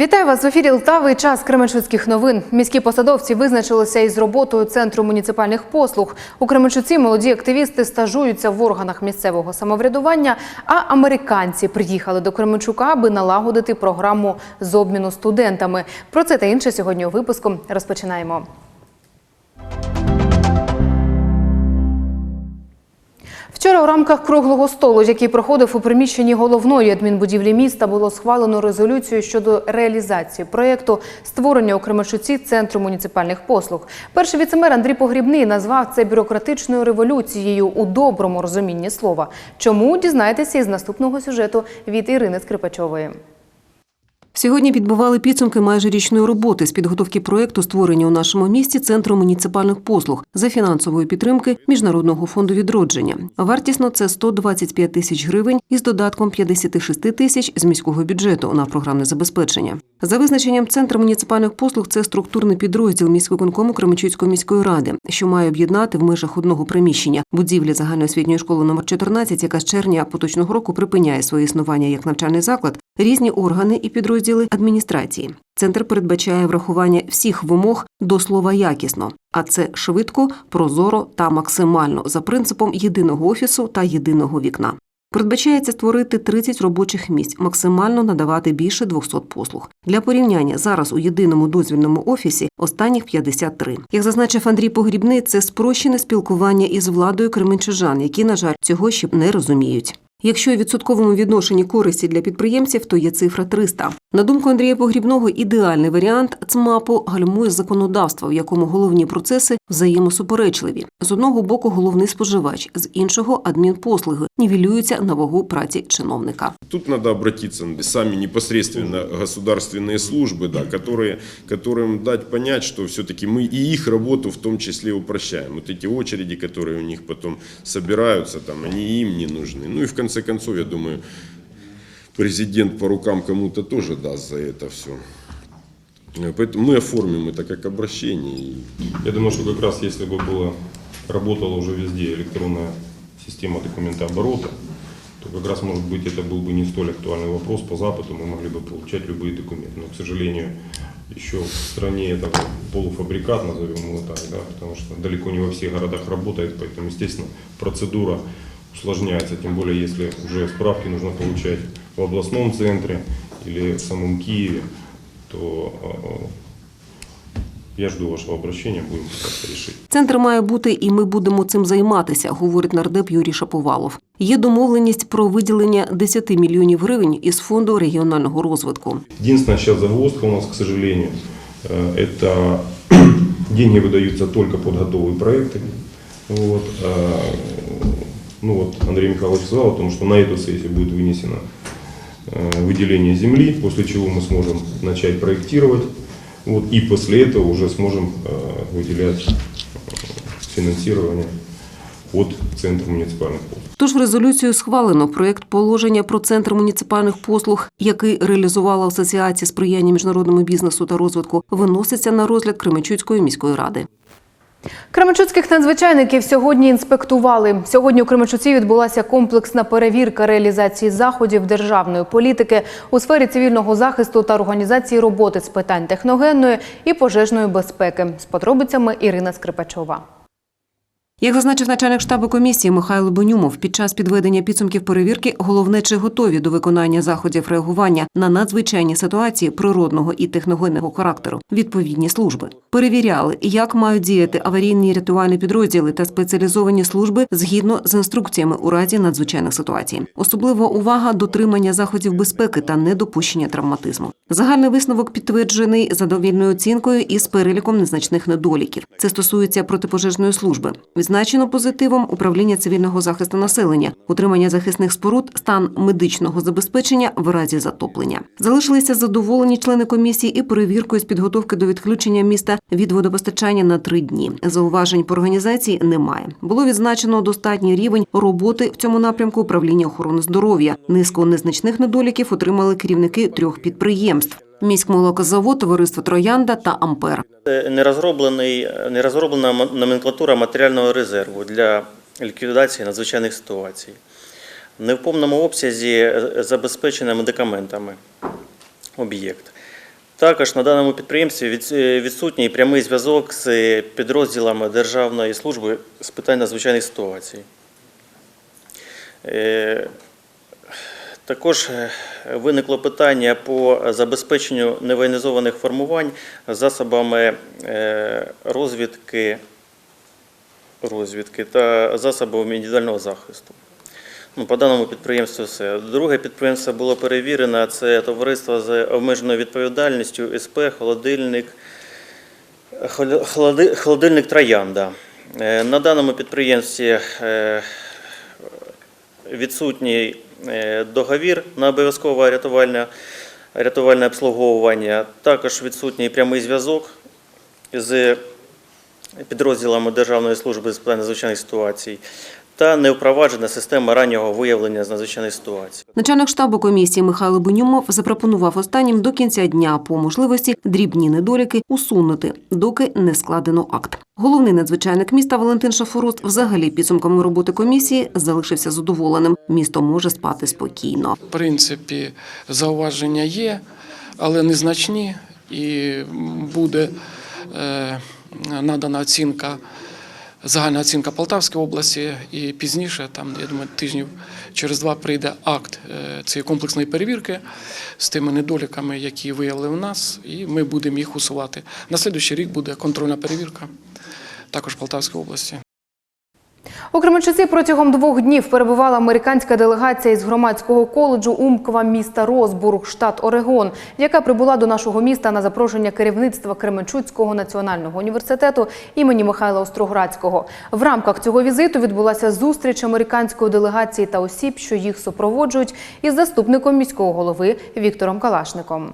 Вітаю вас в ефірі Лтави. Час Кременчуцьких новин. Міські посадовці визначилися із роботою центру муніципальних послуг. У Кременчуці молоді активісти стажуються в органах місцевого самоврядування. А американці приїхали до Кременчука, аби налагодити програму з обміну студентами. Про це та інше сьогодні у випуску розпочинаємо. Вчора у рамках круглого столу, який проходив у приміщенні головної адмінбудівлі міста, було схвалено резолюцію щодо реалізації проєкту створення у Кременчуці центру муніципальних послуг. Перший віцемер Андрій Погрібний назвав це бюрократичною революцією у доброму розумінні слова. Чому дізнаєтеся із наступного сюжету від Ірини Скрипачової. Сьогодні підбивали підсумки майже річної роботи з підготовки проєкту створення у нашому місті центру муніципальних послуг за фінансової підтримки Міжнародного фонду відродження. Вартісно це 125 тисяч гривень із додатком 56 тисяч з міського бюджету на програмне забезпечення. За визначенням центр муніципальних послуг це структурний підрозділ міськвиконкому Кременчуцької міської ради, що має об'єднати в межах одного приміщення будівлі загальноосвітньої школи номер 14, яка з червня поточного року припиняє своє існування як навчальний заклад, різні органи і підрозділи адміністрації. Центр передбачає врахування всіх вимог до слова якісно, а це швидко, прозоро та максимально за принципом єдиного офісу та єдиного вікна. Передбачається створити 30 робочих місць, максимально надавати більше 200 послуг. Для порівняння зараз у єдиному дозвільному офісі останніх 53. Як зазначив Андрій Погрібний, це спрощене спілкування із владою кременчужан, які, на жаль, цього ще не розуміють. Якщо у відсотковому відношенні користі для підприємців, то є цифра 300. На думку Андрія Погрібного, ідеальний варіант ЦМАПу гальмує законодавство, в якому головні процеси взаємосуперечливі. З одного боку головний споживач, з іншого адмінпослуги нівелюються на вагу праці чиновника. Тут надо обратиться на сами непосредственно государственные службы, да, которые, которым дать понять, что все-таки мы и их работу в том числе упрощаем. Вот эти очереди, которые у них потом собираются, там, они им не нужны. Ну и в конце концов, я думаю, президент по рукам кому-то тоже даст за это все. Поэтому мы оформим это как обращение. Я думаю, что как раз если бы было, работала уже везде электронная система документооборота, то как раз, может быть, это был бы не столь актуальный вопрос по Западу, мы могли бы получать любые документы. Но, к сожалению, еще в стране это полуфабрикат, назовем его так, да, потому что далеко не во всех городах работает, поэтому, естественно, процедура усложняется, тем более, если уже справки нужно получать в областном центре или в самом Киеве, то э, я жду вашего обращения, будем пытаться решить. Центр має бути, і ми будемо цим займатися, говорить нардеп Юрій Шаповалов. Є домовленість про виділення 10 мільйонів гривень із фонду регіонального розвитку. Единственная сейчас загвоздка у нас, к сожалению, э, это деньги выдаются только под готовые проекты. Вот. а, Ну вот Андрей Михайлович сказал о том, что на эту сессию будет вынесено э, выделение земли, после чего мы сможем начать проектировать. Вот, и после этого уже сможем э, выделять э, финансирование от Центра муниципальных послуг. Тож в резолюцію схвалено проєкт положення про центр муніципальних послуг, який реалізувала Асоціація сприяння міжнародному бізнесу та розвитку, виноситься на розгляд Кременчуцької міської ради. Кременчуцьких надзвичайників сьогодні інспектували. Сьогодні у Кременчуці відбулася комплексна перевірка реалізації заходів державної політики у сфері цивільного захисту та організації роботи з питань техногенної і пожежної безпеки. З подробицями Ірина Скрипачова. Як зазначив начальник штабу комісії Михайло Бонюмов, під час підведення підсумків перевірки головне чи готові до виконання заходів реагування на надзвичайні ситуації природного і техногенного характеру відповідні служби. Перевіряли, як мають діяти аварійні рятувальні підрозділи та спеціалізовані служби згідно з інструкціями у разі надзвичайних ситуацій. Особлива увага дотримання заходів безпеки та недопущення травматизму. Загальний висновок підтверджений задовільною оцінкою із переліком незначних недоліків. Це стосується протипожежної служби. Відзначено позитивом управління цивільного захисту населення, утримання захисних споруд, стан медичного забезпечення в разі затоплення. Залишилися задоволені члени комісії і перевіркою з підготовки до відключення міста від водопостачання на три дні. Зауважень по організації немає. Було відзначено достатній рівень роботи в цьому напрямку управління охорони здоров'я. Низку незначних недоліків отримали керівники трьох підприємств. Міськмолокозавод, товариство Троянда та Ампер. Е, Не розроблений розроблена номенклатура матеріального резерву для ліквідації надзвичайних ситуацій. Не в повному обсязі е, забезпечено медикаментами об'єкт. Також на даному підприємстві е, відсутній прямий зв'язок з підрозділами Державної служби з питань надзвичайних ситуацій. Також е, виникло питання по забезпеченню невоєнізованих формувань засобами е, розвідки, розвідки та засобами індивідуального захисту. Ну, по даному підприємству все. Друге підприємство було перевірено. Це товариство з обмеженою відповідальністю СП, холодильник, холоди- холодильник Троянда. Е, На даному підприємстві відсутній договір на обов'язкове рятувальне, рятувальне обслуговування. Також відсутній прямий зв'язок з підрозділами Державної служби з питань надзвичайних ситуацій та невпроваджена система раннього виявлення з надзвичайних ситуацій. Начальник штабу комісії Михайло Бунюмов запропонував останнім до кінця дня по можливості дрібні недоліки усунути, доки не складено акт. Головний надзвичайник міста Валентин Шафорост взагалі підсумками роботи комісії залишився задоволеним. Місто може спати спокійно. В принципі, зауваження є, але незначні, і буде е, надана оцінка, загальна оцінка Полтавської області, і пізніше, там, я думаю, тижнів через два прийде акт е, цієї комплексної перевірки з тими недоліками, які виявили в нас, і ми будемо їх усувати. На слідуючий рік буде контрольна перевірка, також Полтавської області. У Кременчуці протягом двох днів перебувала американська делегація із громадського коледжу Умква міста Росбург, штат Орегон, яка прибула до нашого міста на запрошення керівництва Кременчуцького національного університету імені Михайла Остроградського. В рамках цього візиту відбулася зустріч американської делегації та осіб, що їх супроводжують, із заступником міського голови Віктором Калашником.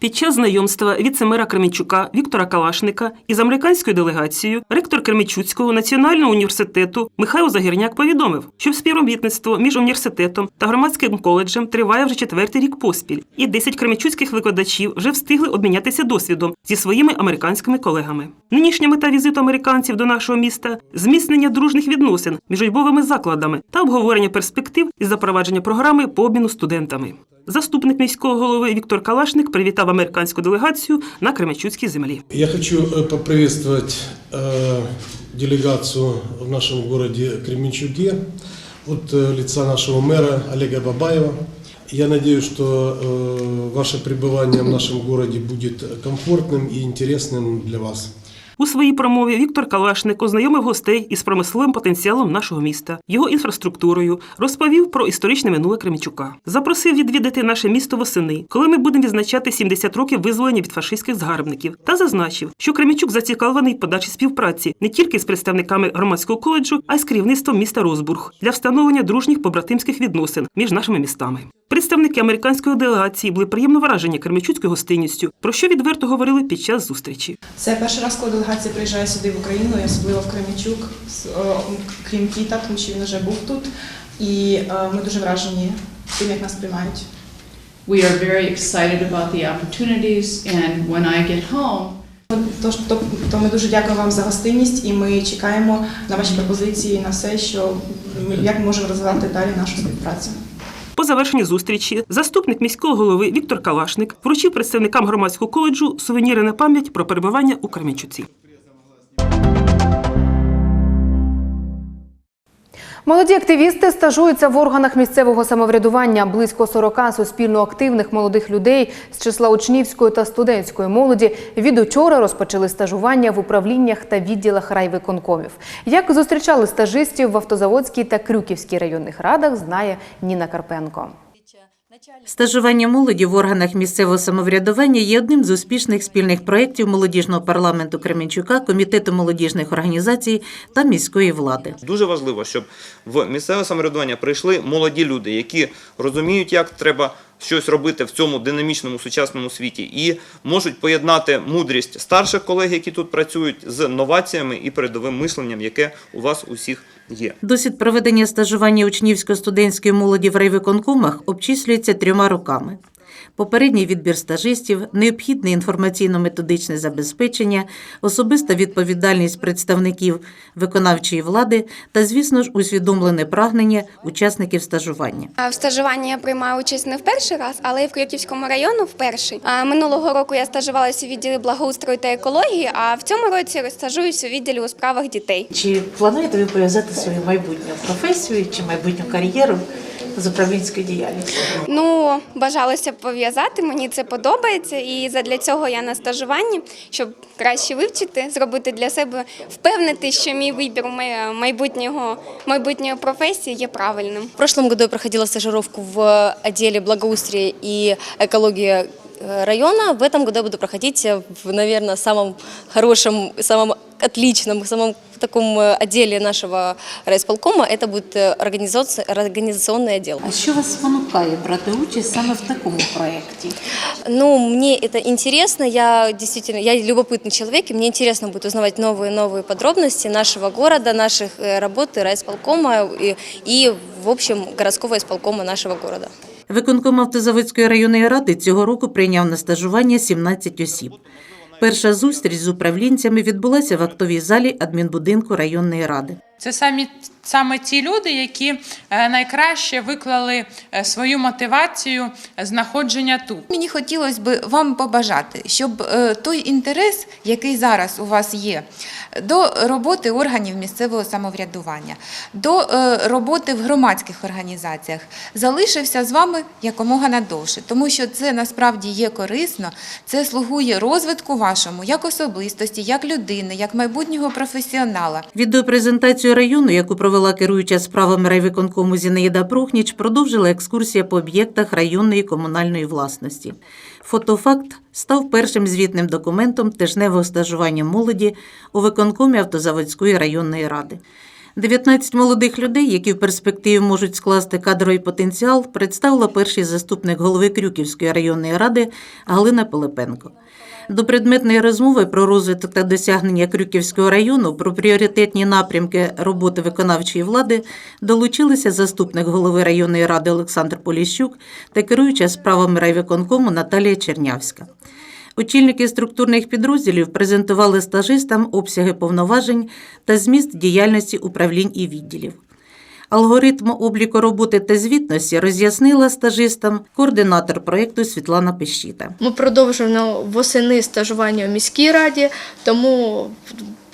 Під час знайомства віце-мера Кременчука Віктора Калашника із американською делегацією ректор Кременчуцького національного університету Михайло Загірняк повідомив, що співробітництво між університетом та громадським коледжем триває вже четвертий рік поспіль, і 10 кременчуцьких викладачів вже встигли обмінятися досвідом зі своїми американськими колегами. Нинішня мета візиту американців до нашого міста зміцнення дружних відносин між учбовими закладами та обговорення перспектив із запровадження програми по обміну студентами. Заступник міського голови Віктор Калашник привітав американську делегацію на Кременчуцькій землі. Я хочу э, поприветствовать э, делегацию в нашем городе Кременчуге от э, лица нашего мэра Олега Бабаева. Я надеюсь, что э, ваше пребывание в нашем городе будет комфортным и интересным для вас. У своїй промові Віктор Калашник ознайомив гостей із промисловим потенціалом нашого міста, його інфраструктурою, розповів про історичне минуле Кременчука. Запросив відвідати наше місто восени, коли ми будемо відзначати 70 років визволення від фашистських згарбників, та зазначив, що Кременчук зацікавлений подачі співпраці не тільки з представниками громадського коледжу, а й з керівництвом міста Розбург для встановлення дружніх побратимських відносин між нашими містами. Представники американської делегації були приємно вражені кременчуцькою гостинністю, про що відверто говорили під час зустрічі. Це перший раз, коли делегація приїжджає сюди в Україну, і особливо в Кременчук, з- о, крім Кіта, тому що він вже був тут. І е, ми дуже вражені тим, як нас приймають. We are very excited about the opportunities, and when I get home, Тож, то, то ми дуже дякуємо вам за гостинність, і ми чекаємо на ваші пропозиції на все, що як ми можемо розвивати далі нашу співпрацю. По завершенні зустрічі заступник міського голови Віктор Калашник вручив представникам громадського коледжу сувеніри на пам'ять про перебування у Кременчуці. Молоді активісти стажуються в органах місцевого самоврядування. Близько 40 суспільно активних молодих людей з числа учнівської та студентської молоді від учора розпочали стажування в управліннях та відділах райвиконкомів. Як зустрічали стажистів в Автозаводській та Крюківській районних радах, знає Ніна Карпенко. Стажування молоді в органах місцевого самоврядування є одним з успішних спільних проєктів молодіжного парламенту Кременчука, комітету молодіжних організацій та міської влади. Дуже важливо, щоб в місцеве самоврядування прийшли молоді люди, які розуміють, як треба щось робити в цьому динамічному сучасному світі, і можуть поєднати мудрість старших колег, які тут працюють, з новаціями і передовим мисленням, яке у вас усіх є. Досвід проведення стажування учнівсько-студентської молоді в райвиконкомах обчислюється трьома роками. Попередній відбір стажистів, необхідне інформаційно-методичне забезпечення, особиста відповідальність представників виконавчої влади та, звісно ж, усвідомлене прагнення учасників стажування. А В стажуванні я приймаю участь не в перший раз, але і в Крюківському району в перший. А Минулого року я стажувалася у відділі благоустрою та екології, а в цьому році стажуюсь у відділі у справах дітей. Чи плануєте ви пов'язати свою майбутню професію чи майбутню кар'єру з управлінської діяльності? Ну, бажалося б пов'язати, мені це подобається, і задля цього я на стажуванні, щоб краще вивчити, зробити для себе, впевнити, що мій вибір майбутнього майбутньої професії є правильним. В прошлом году я проходила стажировку в отделе благоустрия и экологии э, района. В этом году я буду проходить э, в, наверное, самом хорошем, самом отличном, самом таком э, отделе нашего райисполкома. Это будет э, организация- организационный отдел. А що вас спонукає брати участь саме в такому проєкті? Ну, мне это интересно, я действительно, я любопытный человек, и мне интересно будет узнавать новые-новые подробности нашего города, наших э, работы райисполкома и, и, в общем, городского исполкома нашего города. Виконком Автозаводської районної ради цього року прийняв на стажування 17 осіб. Перша зустріч з управлінцями відбулася в актовій залі адмінбудинку районної ради. Це самі саме ті люди, які е, найкраще виклали е, свою мотивацію знаходження тут. Мені хотілося б вам побажати, щоб е, той інтерес, який зараз у вас є, до роботи органів місцевого самоврядування, до роботи в громадських організаціях, залишився з вами якомога надовше, тому що це насправді є корисно, це слугує розвитку вашому як особистості, як людини, як майбутнього професіонала. Відеопрезентацію району, яку провела керуюча справами райвиконкому Зінаїда Прохніч, продовжила екскурсія по об'єктах районної комунальної власності. Фотофакт став першим звітним документом тижневого стажування молоді у виконкомі Автозаводської районної ради. 19 молодих людей, які в перспективі можуть скласти кадровий потенціал, представила перший заступник голови Крюківської районної ради Галина Пилипенко. До предметної розмови про розвиток та досягнення Крюківського району, про пріоритетні напрямки роботи виконавчої влади долучилися заступник голови районної ради Олександр Поліщук та керуюча справами райвиконкому Наталія Чернявська. Очільники структурних підрозділів презентували стажистам обсяги повноважень та зміст діяльності управлінь і відділів. Алгоритм обліку роботи та звітності роз'яснила стажистам координатор проєкту Світлана Пещіта. Ми продовжуємо восени стажування в міській раді, тому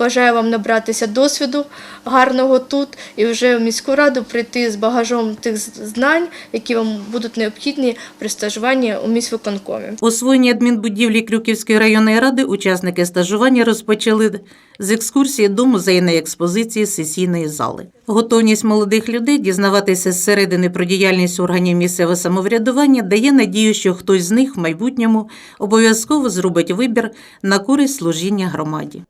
бажаю вам набратися досвіду гарного тут і вже в міську раду прийти з багажом тих знань, які вам будуть необхідні при стажуванні у міськвиконкомі. Освоєння адмінбудівлі Крюківської районної ради учасники стажування розпочали з екскурсії до музейної експозиції сесійної зали. Готовність молодих людей дізнаватися зсередини про діяльність органів місцевого самоврядування дає надію, що хтось з них в майбутньому обов'язково зробить вибір на користь служіння громаді.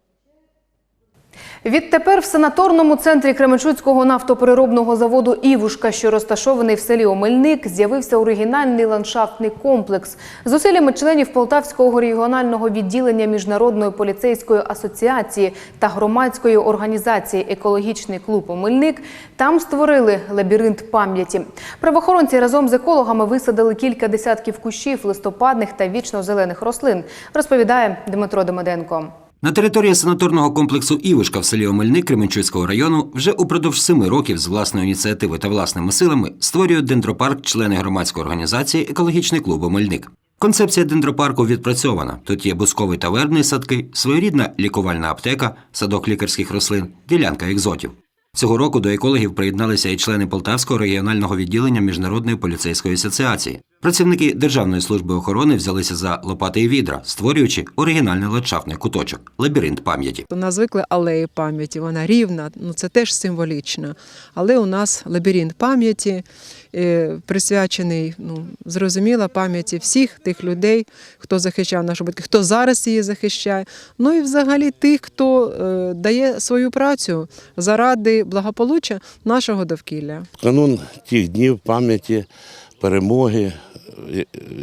Відтепер в санаторному центрі Кременчуцького нафтопереробного заводу Івушка, що розташований в селі Омельник, з'явився оригінальний ландшафтний комплекс. Зусиллями членів Полтавського регіонального відділення Міжнародної поліцейської асоціації та громадської організації Екологічний клуб Омельник там створили лабіринт пам'яті. Правоохоронці разом з екологами висадили кілька десятків кущів листопадних та вічно-зелених рослин, розповідає Дмитро Демиденко. На території санаторного комплексу Івушка в селі Омельник Кременчуцького району вже упродовж семи років з власної ініціативи та власними силами створюють дендропарк члени громадської організації Екологічний клуб Омельник. Концепція дендропарку відпрацьована. Тут є бусковий та садки, своєрідна лікувальна аптека, садок лікарських рослин, ділянка екзотів. Цього року до екологів приєдналися і члени Полтавського регіонального відділення Міжнародної поліцейської асоціації. Працівники Державної служби охорони взялися за лопати і відра, створюючи оригінальний ландшафтний куточок лабіринт пам'яті. У нас звикли алеї пам'яті, вона рівна, ну це теж символічно. Але у нас лабіринт пам'яті е, присвячений, ну зрозуміло, пам'яті всіх тих людей, хто захищав нашу батьків, хто зараз її захищає. Ну і взагалі тих, хто е, дає свою працю заради благополуччя нашого довкілля. Канун тих днів пам'яті, перемоги,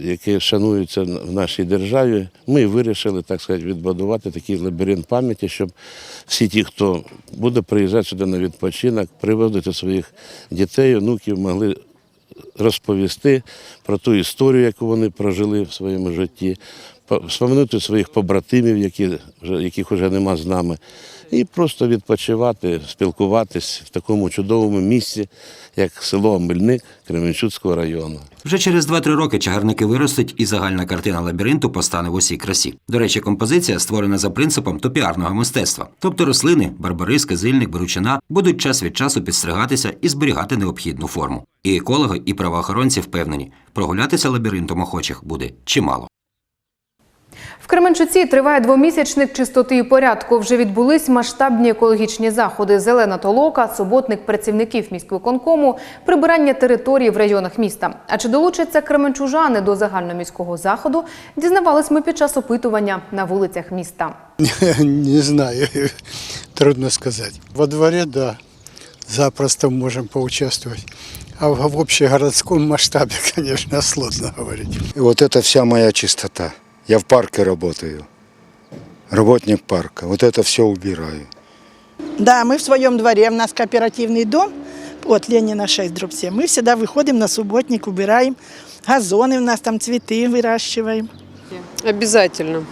які шануються в нашій державі, ми вирішили, так сказати, відбудувати такий лабіринт пам'яті, щоб всі ті, хто буде приїжджати сюди на відпочинок, приводити своїх дітей, онуків, могли розповісти про ту історію, яку вони прожили в своєму житті, по- споминути своїх побратимів, які яких вже нема з нами, і просто відпочивати, спілкуватись в такому чудовому місці, як село Мельник Кременчуцького району. Вже через 2-3 роки чагарники виростуть і загальна картина лабіринту постане в усій красі. До речі, композиція створена за принципом топіарного мистецтва. Тобто рослини, барбарис, кизильник, беручина будуть час від часу підстригатися і зберігати необхідну форму. І екологи, і правоохоронці впевнені, прогулятися лабіринтом охочих буде чимало. Кременчуці триває двомісячник чистоти і порядку. Вже відбулись масштабні екологічні заходи. Зелена толока, суботник працівників міськвиконкому, прибирання території в районах міста. А чи долучаться кременчужани до загальноміського заходу? Дізнавались ми під час опитування на вулицях міста. Не знаю, трудно сказать. Во дворе, да, запросто можем поучаствовать. А в в общегородском масштабе, конечно, сложно говорить. Вот это вся моя чистота. Я в парке работаю. Работник парка. Вот это все убираю. Да, мы в своем дворе, у нас кооперативный дом, вот Ленина 6, дробь 7. Мы всегда выходим на субботник, убираем. Газоны у нас там, цветы выращиваем. Обязательно.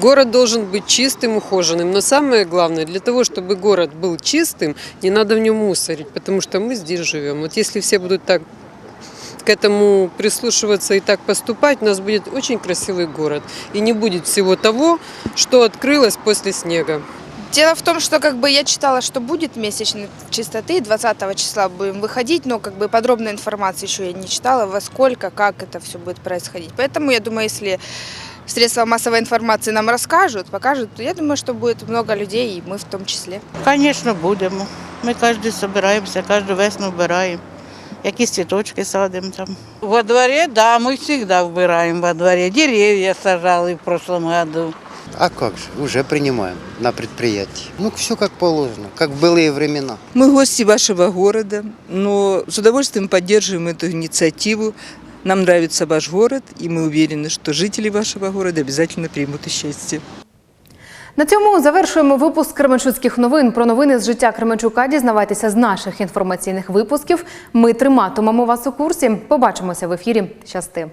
Город должен быть чистым, ухоженным. Но самое главное, для того, чтобы город был чистым, не надо в нем мусорить, потому что мы здесь живем. Вот если все будут так к этому прислушиваться и так поступать, у нас будет очень красивый город. И не будет всего того, что открылось после снега. Дело в том, что как бы я читала, что будет месячный чистоты, 20 числа будем выходить, но как бы подробной информации еще я не читала, во сколько, как это все будет происходить. Поэтому я думаю, если средства массовой информации нам расскажут, покажут, то я думаю, что будет много людей, и мы в том числе. Звісно, будемо. Ми кожен збираємося, кожну весну вбираємо. Якісь цвіточки садимо там. Во дворе, да, мы всегда убираем во дворе. Деревья сажали в прошлом году. А как же, уже принимаем на предприятии. Ну, все как положено, как в былые времена. Мы гости вашего города, но с удовольствием поддерживаем эту инициативу. Нам нравится ваш город, и мы уверены, что жители вашего города обязательно примут счастье. На цьому завершуємо випуск Кременчуцьких новин. Про новини з життя Кременчука дізнавайтеся з наших інформаційних випусків. Ми триматимемо вас у курсі. Побачимося в ефірі. Щасти.